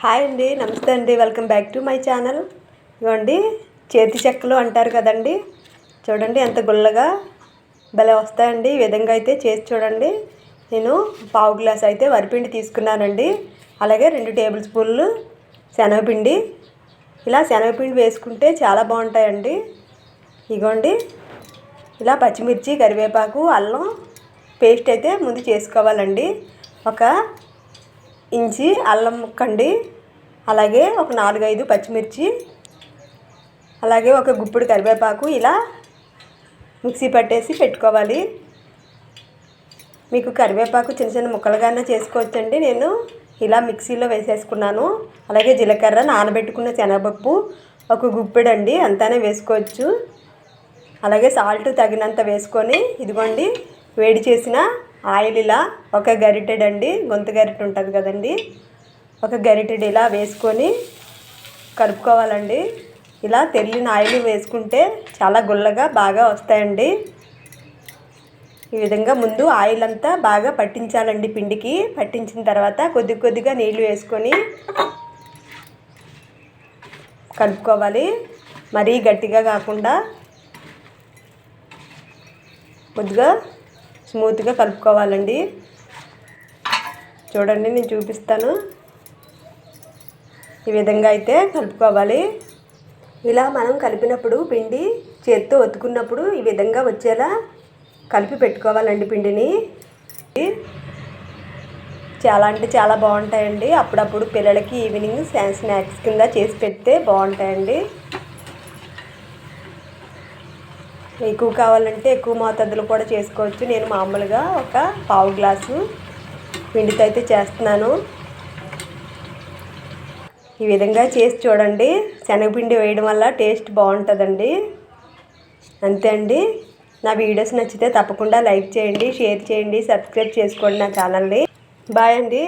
Hi అండి నమస్తే అండి. Welcome back to my channel ఇవ్వండి చేతి చెక్కలు అంటారు కదండి. చూడండి ఎంత గుల్లగా భలే వస్తాయండి. ఈ విధంగా అయితే చేసి చూడండి. నేను పావు గ్లాస్ అయితే వరిపిండి తీసుకున్నానండి. అలాగే రెండు టేబుల్ స్పూన్లు శనగపిండి. ఇలా శనగపిండి వేసుకుంటే చాలా బాగుంటాయండి. ఇగోండి ఇలా పచ్చిమిర్చి కరివేపాకు అల్లం పేస్ట్ అయితే ముందు చేసుకోవాలండి. ఒక ఇంచి అల్లం ముక్కండి అలాగే ఒక నాలుగైదు పచ్చిమిర్చి అలాగే ఒక గుప్పుడు కరివేపాకు ఇలా మిక్సీ పట్టేసి పెట్టుకోవాలి. మీకు కరివేపాకు చిన్న చిన్న ముక్కలుగానే చేసుకోవచ్చండి. నేను ఇలా మిక్సీలో వేసేసుకున్నాను. అలాగే జీలకర్ర నానబెట్టుకున్న శనగపప్పు ఒక గుప్పెడండి అంతానే వేసుకోవచ్చు. అలాగే సాల్ట్ తగినంత వేసుకొని ఇదిగోండి వేడి చేసిన ఆయిల్ ఇలా ఒక గరిటెడండి గొంతు గరిటె ఉంటుంది కదండి. ఒక గరిటెడు ఇలా వేసుకొని కలుపుకోవాలండి ఇలా తెల్లిన ఆయిల్ వేసుకుంటే చాలా గుల్లగా బాగా వస్తాయండి. ఈ విధంగా ముందు ఆయిల్ అంతా బాగా పట్టించాలండి పిండికి. పట్టించిన తర్వాత కొద్ది కొద్దిగా నీళ్ళు వేసుకొని కలుపుకోవాలి మరీ గట్టిగా కాకుండా కొద్దిగా స్మూత్గా కలుపుకోవాలండి. చూడండి నేను చూపిస్తాను. ఈ విధంగా అయితే కలుపుకోవాలి. ఇలా మనం కలిపినప్పుడు పిండి చేత్తో ఒత్తుకున్నప్పుడు ఈ విధంగా వచ్చేలా కలిపి పెట్టుకోవాలండి పిండిని. చాలా అంటే చాలా బాగుంటాయండి. అప్పుడప్పుడు పిల్లలకి ఈవినింగ్ స్నాక్స్ కింద చేసి పెడితే బాగుంటాయండి. ఎక్కువ కావాలంటే ఎక్కువ మోతాదులు కూడా చేసుకోవచ్చు. నేను మామూలుగా ఒక పావు గ్లాసు పిండితో అయితే చేస్తున్నాను. ఈ విధంగా చేసి చూడండి. శనగపిండి వేయడం వల్ల టేస్ట్ బాగుంటుందండి. అంతే అండి. నా వీడియోస్ నచ్చితే తప్పకుండా లైక్ చేయండి షేర్ చేయండి సబ్స్క్రైబ్ చేసుకోండి నా ఛానల్ని. బాయ్ అండి.